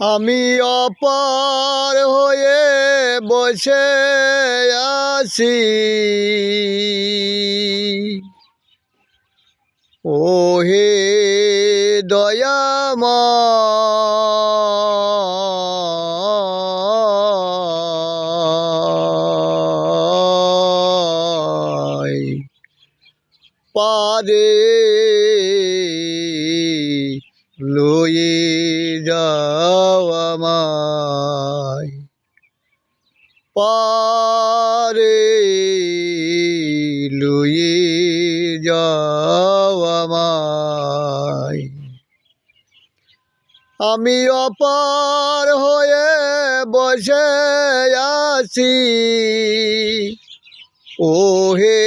আমি অপার হয়ে বসে আছি। ও হে দয়াময়। পারে লয়ে যাও আমায়। পারে লয়ে যাও আমায়। আমি অপার হয়ে বসে আছি। ও হে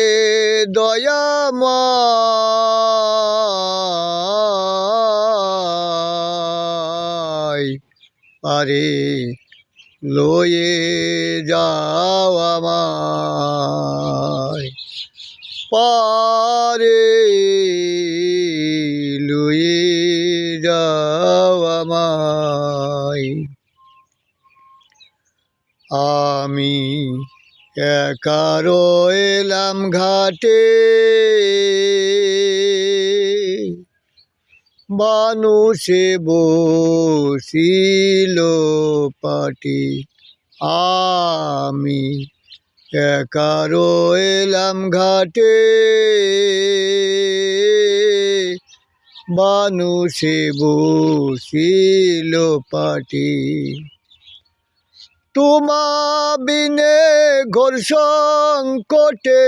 দয়াময় আরে লয়ে যাও আমায়। পারে লয়ে যাও আমায়। আমি একা রইলাম ঘাটে। মানুষে বসিল পাটি। আমি একা রইলাম ঘাটে। মানুষে বসিল পাটি। তোমা বিনে ঘোর সংকটে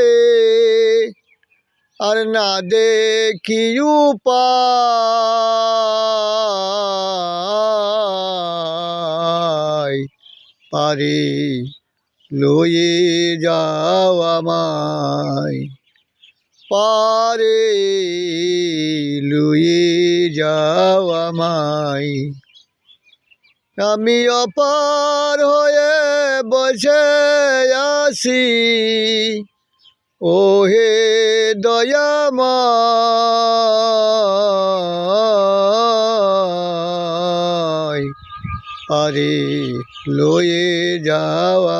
আর না দেখি পারে লয়ে যাও আমায়। পারে লয়ে যাও আমায়। আমি অপার হয়ে বসে আসি ও হে দয়াময়, আরে লয়ে যাও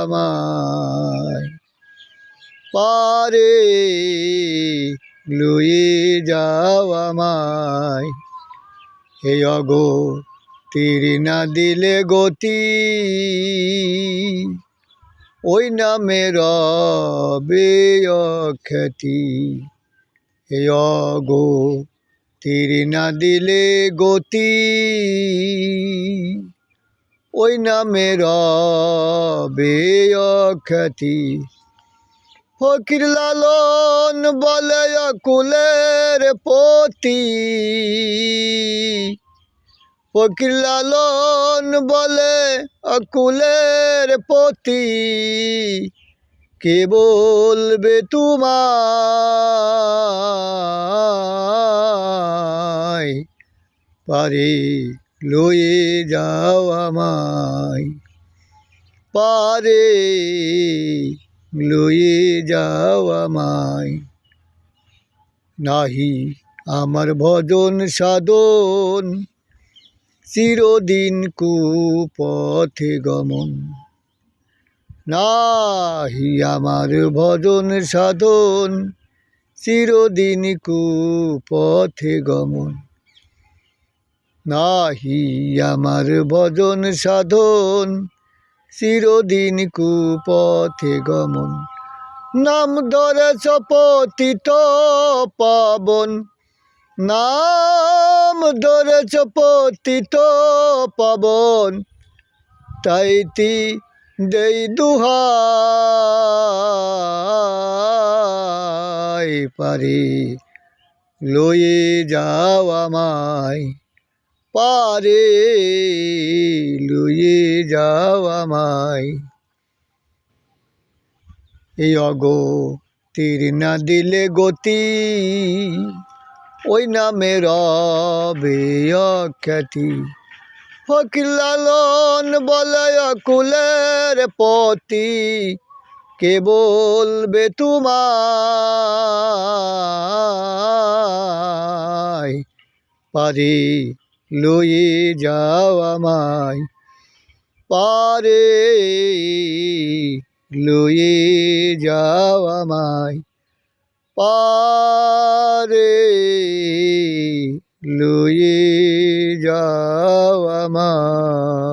পারে লয়ে যাও হে অগো, তীর না দিলে গতি ওই নামে রবে খ্যাতি হে অগো তীর না দিলে গতি। ওই নামে রবে খ্যাতি ফকির লালন বলে কুলের পতি। ফকির লালন বলে অকুলের পতি। কে বলবে তোমায়? পারে লয়ে যাও আমায়। পারে লয়ে যাও আমায়। নাহি আমার ভজন সাধন। চিরদিন কুপথে গমন। নাহি আমার ভজন সাধন, চিরদিন কুপথে গমন। নাহি আমার ভজন সাধন, চিরদিন কুপথে গমন। নাম ধরে চপতিত পাবন নাম ধরেছ পতিত পাবন তাইতি দেই দুহাই পারে। লয়ে যাও আমায়, পারে। লয়ে যাও আমায়। এই অগো তীর না দিলে গতি ওই নামে রবে খ্যাতি ফকির লালন বলে কুলের পতি। কে বলবে তোমায়? পারে লয়ে যাও আমায়। পারে লয়ে যাও আমায়। পারে লয়ে যাও আমায়।